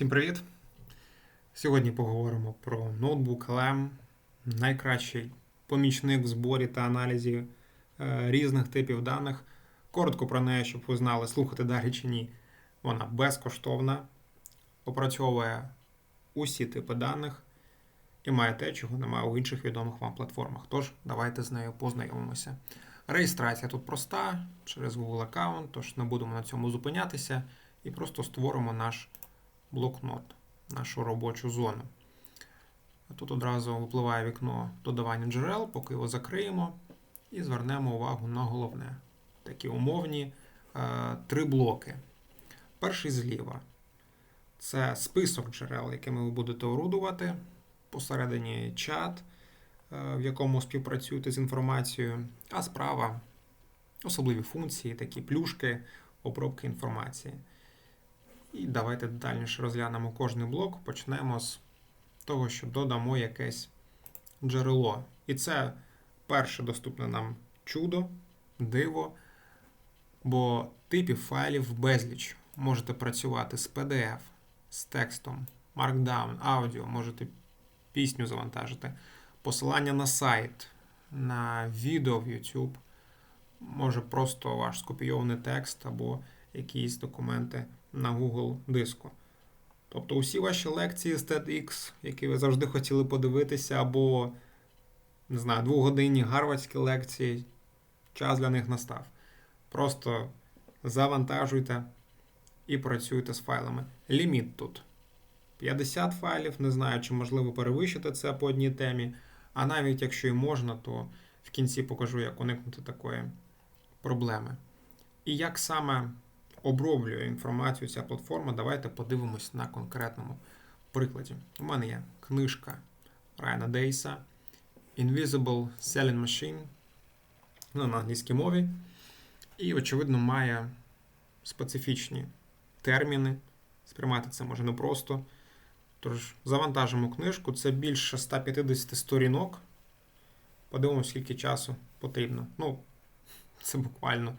Всім привіт! Сьогодні поговоримо про ноутбук LM, найкращий помічник в зборі та аналізі е, різних типів даних. Коротко про неї, щоб ви знали, слухати далі чи ні. Вона безкоштовна, опрацьовує усі типи даних і має те, чого немає у інших відомих вам платформах. Тож, давайте з нею познайомимося. Реєстрація тут проста через Google аккаунт, тож не будемо на цьому зупинятися і просто створимо наш блокнот, нашу робочу зону. Тут одразу випливає вікно додавання джерел, поки його закриємо, і звернемо увагу на головне. Такі умовні е, три блоки. Перший зліва це список джерел, якими ви будете орудувати. Посередині чат, е, в якому співпрацюєте з інформацією, а справа особливі функції, такі плюшки, обробки інформації. І давайте детальніше розглянемо кожний блок. Почнемо з того, що додамо якесь джерело. І це перше доступне нам чудо, диво, бо типів файлів безліч. Можете працювати з PDF, з текстом, Markdown, аудіо, можете пісню завантажити, посилання на сайт, на відео в YouTube, може просто ваш скопійований текст або якісь документи на Google диску. Тобто усі ваші лекції з TEDx, які ви завжди хотіли подивитися, або, не знаю, двогодинні гарвардські лекції, час для них настав. Просто завантажуйте і працюйте з файлами. Ліміт тут 50 файлів, не знаю, чи можливо перевищити це по одній темі. А навіть якщо і можна, то в кінці покажу, як уникнути такої проблеми. І як саме оброблює інформацію ця платформа, давайте подивимось на конкретному прикладі. У мене є книжка Райана Дейса Invisible Selling Machine ну, на англійській мові. І, очевидно, має специфічні терміни. Сприймати це може непросто. Тож, завантажимо книжку. Це більше 150 сторінок. Подивимося, скільки часу потрібно. Ну, це буквально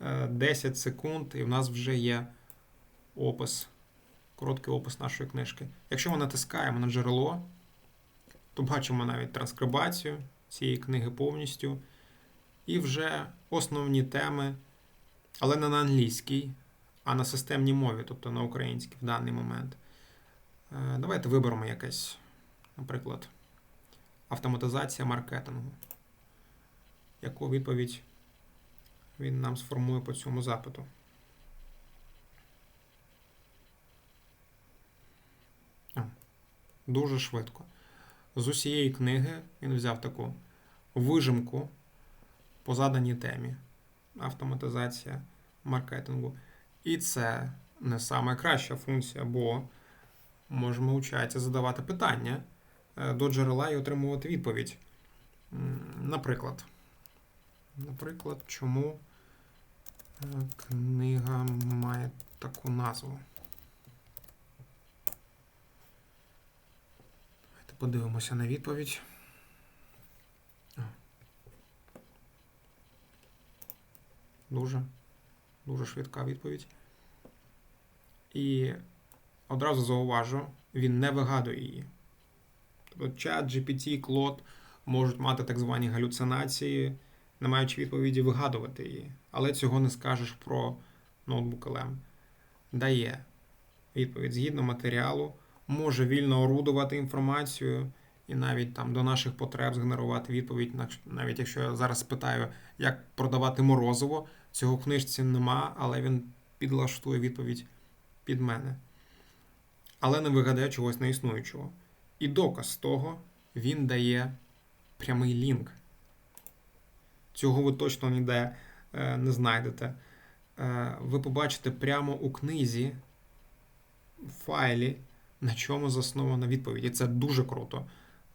10 секунд, і в нас вже є опис, короткий опис нашої книжки. Якщо ми натискаємо на джерело, то бачимо навіть транскрибацію цієї книги повністю. І вже основні теми, але не на англійській, а на системній мові, тобто на українській в даний момент. Е, давайте виберемо якесь, наприклад, автоматизація маркетингу. Яку відповідь він нам сформує по цьому запиту. А, Дуже швидко. З усієї книги він взяв таку вижимку по заданій темі автоматизація маркетингу. І це не найкраща функція, бо можемо учатися задавати питання е, до джерела і отримувати відповідь. Наприклад, наприклад, чому книга має таку назву? Давайте подивимося на відповідь. Дуже, дуже швидка відповідь. І одразу зауважу, він не вигадує її. Тобто чат, GPT, Claude можуть мати так звані галюцинації, не маючи відповіді, вигадувати її. Але цього не скажеш про ноутбук LM. Дає відповідь згідно матеріалу, може вільно орудувати інформацію і навіть там до наших потреб згенерувати відповідь, навіть якщо я зараз питаю, як продавати морозиво, цього в книжці нема, але він підлаштує відповідь під мене. Але не вигадає чогось неіснуючого. І доказ того він дає прямий лінк. Цього ви точно ніде не знайдете. Е, ви побачите прямо у книзі файлі, на чому заснована відповідь. І це дуже круто.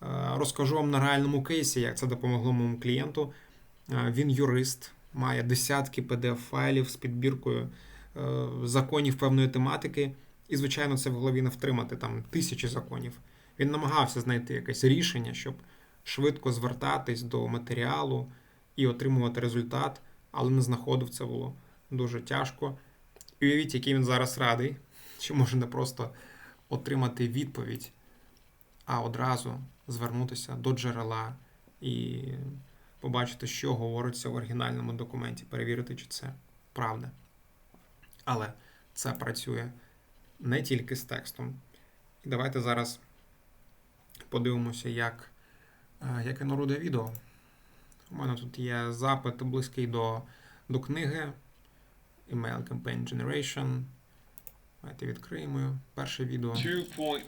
Е, розкажу вам на реальному кейсі, як це допомогло моєму клієнту. Він юрист, має десятки PDF-файлів з підбіркою законів певної тематики. І, звичайно, це в голові не втримати там тисячі законів. Він намагався знайти якесь рішення, щоб швидко звертатись до матеріалу і отримувати результат, але не знаходив це було дуже тяжко. І уявіть, який він зараз радий, що може не просто отримати відповідь, а одразу звернутися до джерела і побачити, що говориться в оригінальному документі, перевірити, чи це правда. Але це працює не тільки з текстом. І давайте зараз подивимося, як, е, як генерує відео. У мене тут є запит близький до, до книги. Email Campaign Generation. Давайте відкриємо перше відео. 2.4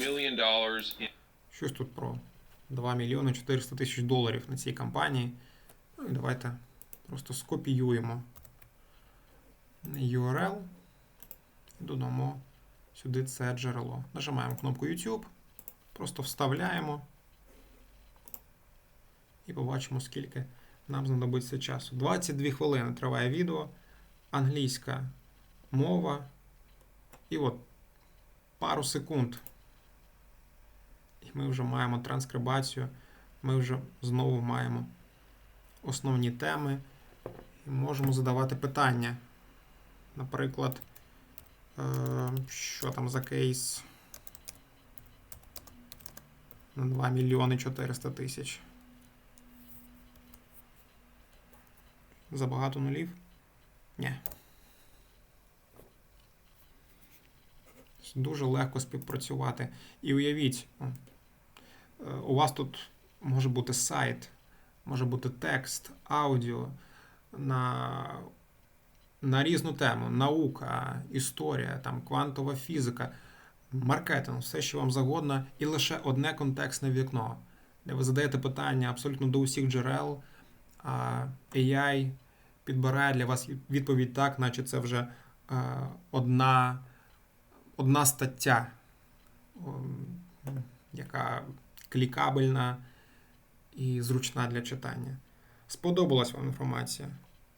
million dollars in Щось тут про 2 мільйони 400 тисяч доларів на цій кампанії. Ну і давайте просто скопіюємо URL і додамо сюди це джерело. Нажимаємо кнопку YouTube, просто вставляємо і побачимо, скільки нам знадобиться часу. 22 хвилини триває відео, англійська мова. І от пару секунд. І ми вже маємо транскрибацію, ми вже знову маємо основні теми і можемо задавати питання. Наприклад, е, що там за кейс на 2 мільйони 400 тисяч. Забагато нулів? Ні. Дуже легко співпрацювати. І уявіть, е, у вас тут може бути сайт, може бути текст, аудіо на, на різну тему: наука, історія, там, квантова фізика, маркетинг, все, що вам загодно, і лише одне контекстне вікно, де ви задаєте питання абсолютно до усіх джерел, AI підбирає для вас відповідь так, наче це вже е, одна одна стаття, яка клікабельна і зручна для читання. Сподобалась вам інформація?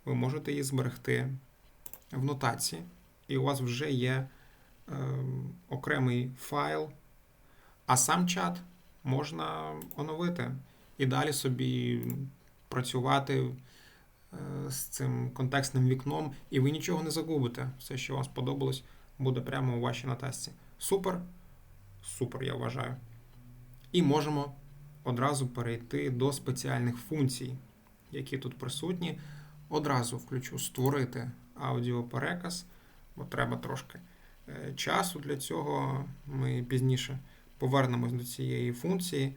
Ви можете її зберегти в нотації, і у вас вже є е, окремий файл, а сам чат можна оновити і далі собі працювати з цим контекстним вікном, і ви нічого не загубите. Все, що вам сподобалось буде прямо у вашій нотасці. Супер. Супер, я вважаю. І можемо одразу перейти до спеціальних функцій, які тут присутні. Одразу включу створити аудіопереказ, бо треба трошки е, часу для цього. Ми пізніше повернемось до цієї функції.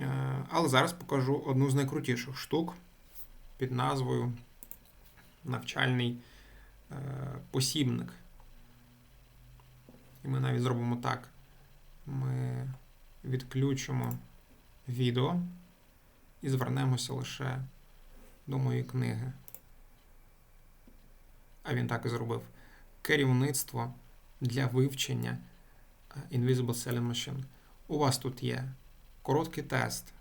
Е, але зараз покажу одну з найкрутіших штук під назвою навчальний е, посібник. І ми навіть зробимо так. Ми відключимо відео і звернемося лише до моєї книги. А він так і зробив. Керівництво для вивчення е, Invisible Selling Machine. У вас тут є короткий тест,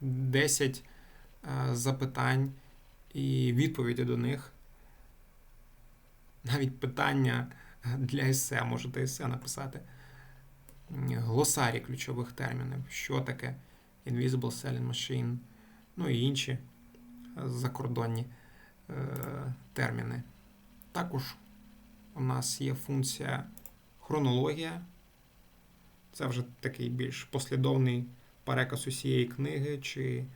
10 е, запитань і відповіді до них. Навіть питання для есе, можете есе написати. Глосарі ключових термінів, що таке Invisible Selling Machine, ну і інші е, закордонні е, терміни. Також у нас є функція хронологія. Це вже такий більш послідовний переказ усієї книги чи е,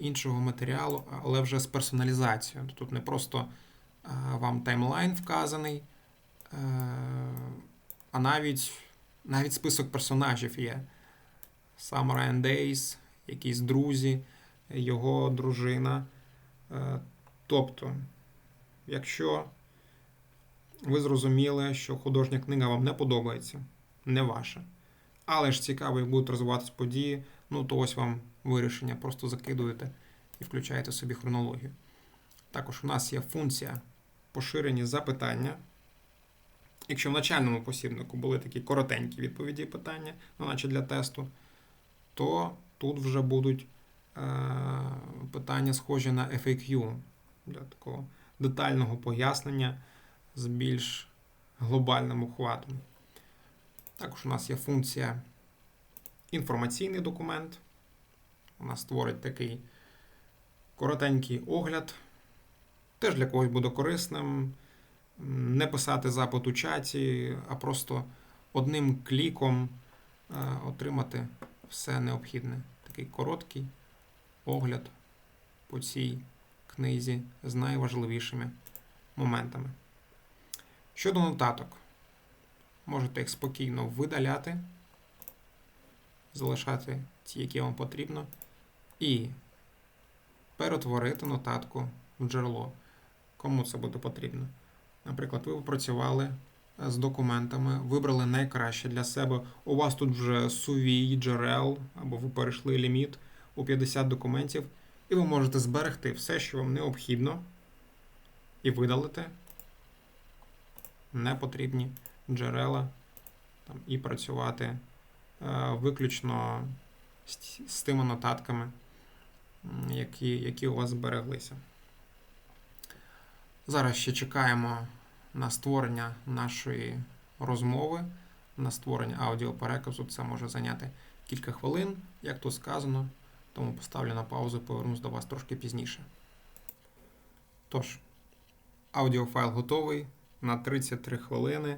іншого матеріалу, але вже з персоналізацією. Тут не просто е, вам таймлайн вказаний. Е, а навіть навіть список персонажів є. Сам Ryan Days, якісь друзі, його дружина. Е, тобто, якщо ви зрозуміли, що художня книга вам не подобається, не ваша, але ж цікаво, як будуть розвиватися події, ну то ось вам вирішення, просто закидуєте і включаєте собі хронологію. Також у нас є функція поширені запитання. Якщо в начальному посібнику були такі коротенькі відповіді питання, ну, наче для тесту, то тут вже будуть е, питання схожі на FAQ для такого детального пояснення з більш глобальним охватом. Також у нас є функція інформаційний документ. Вона створить такий коротенький огляд. Теж для когось буде корисним не писати запит у чаті, а просто одним кліком е, отримати все необхідне. Такий короткий огляд по цій книзі з найважливішими моментами. Щодо нотаток, можете їх спокійно видаляти, залишати ті, які вам потрібно, і перетворити нотатку в джерело. Кому це буде потрібно? Наприклад, ви працювали з документами, вибрали найкраще для себе. У вас тут вже сувій джерел, або ви перейшли ліміт у 50 документів, і ви можете зберегти все, що вам необхідно, і видалити непотрібні джерела там, і працювати виключно з, з тими нотатками, які, які у вас збереглися. Зараз ще чекаємо на створення нашої розмови, на створення аудіопереказу. Це може зайняти кілька хвилин, як тут сказано, тому поставлю на паузу, повернусь до вас трошки пізніше. Тож, аудіофайл готовий на 33 хвилини.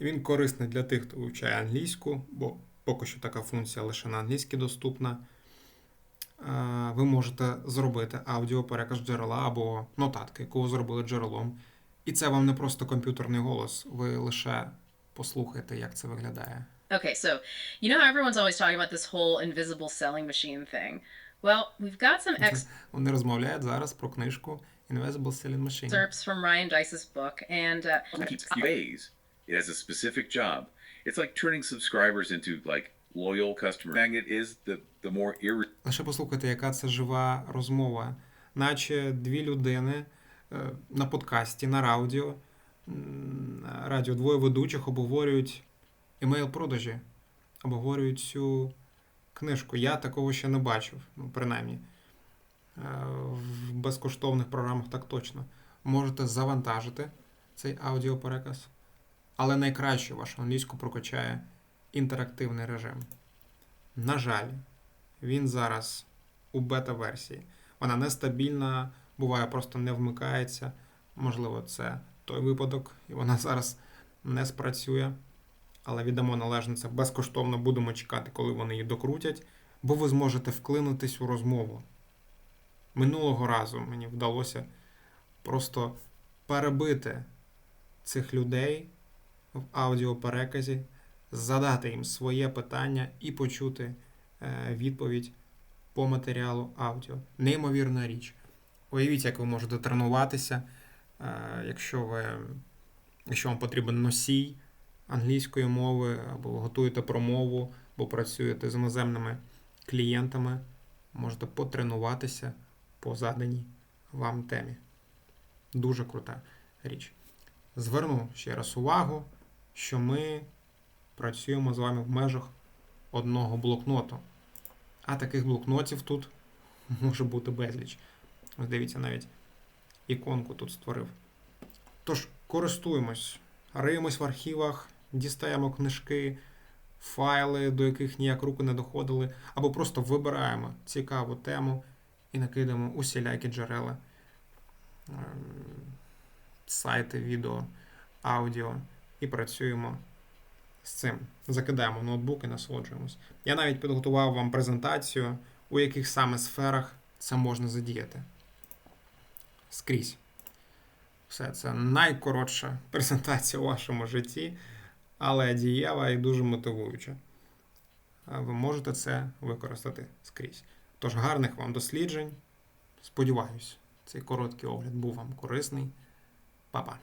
Він корисний для тих, хто вивчає англійську, бо поки що така функція лише на англійській доступна. Е, Ви можете зробити аудіопереказ джерела або нотатки, яку ви зробили джерелом. І це вам не просто комп'ютерний голос, ви лише послухайте, як це виглядає. Okay, so you know how everyone's always talking about this whole invisible selling machine thing? Well, we've got some ex Вони розмовляють зараз про книжку Invisible Selling Machine. excerpts from Ryan Dice's book, and uh, It has a specific job. It's like turning subscribers into like loyal customers. Magnet is the the more irre- Лише послухайте, яка це жива розмова, наче дві людини е, на подкасті, на радіо, радіо двоє ведучих обговорюють емейл-продажі, обговорюють цю книжку. Я такого ще не бачив, ну, принаймні. Е, В безкоштовних програмах так точно. Можете завантажити цей аудіопереказ, але найкраще вашу англійську прокачає інтерактивний режим. На жаль, він зараз у бета-версії. Вона нестабільна, буває, просто не вмикається. Можливо, це той випадок, і вона зараз не спрацює. Але віддамо належне це безкоштовно будемо чекати, коли вони її докрутять, бо ви зможете вклинутись у розмову. Минулого разу мені вдалося просто перебити цих людей в аудіопереказі, задати їм своє питання і почути е, відповідь по матеріалу аудіо. Неймовірна річ. Уявіть, як ви можете тренуватися, е, якщо, ви, якщо вам потрібен носій англійської мови, або готуєте промову, або працюєте з іноземними клієнтами, можете потренуватися по заданій вам темі. Дуже крута річ. Зверну ще раз увагу, що ми працюємо з вами в межах одного блокноту. А таких блокнотів тут може бути безліч. Ось дивіться, навіть іконку тут створив. Тож, користуємось, риємось в архівах, дістаємо книжки, файли, до яких ніяк руки не доходили, або просто вибираємо цікаву тему і накидаємо усілякі джерела, ем, сайти, відео, аудіо і працюємо з цим. Закидаємо ноутбук і насолоджуємось. Я навіть підготував вам презентацію, у яких саме сферах це можна задіяти. Скрізь. Все, це найкоротша презентація у вашому житті, але дієва і дуже мотивуюча. Ви можете це використати скрізь. Тож гарних вам досліджень. Сподіваюсь, цей короткий огляд був вам корисний. Па-па.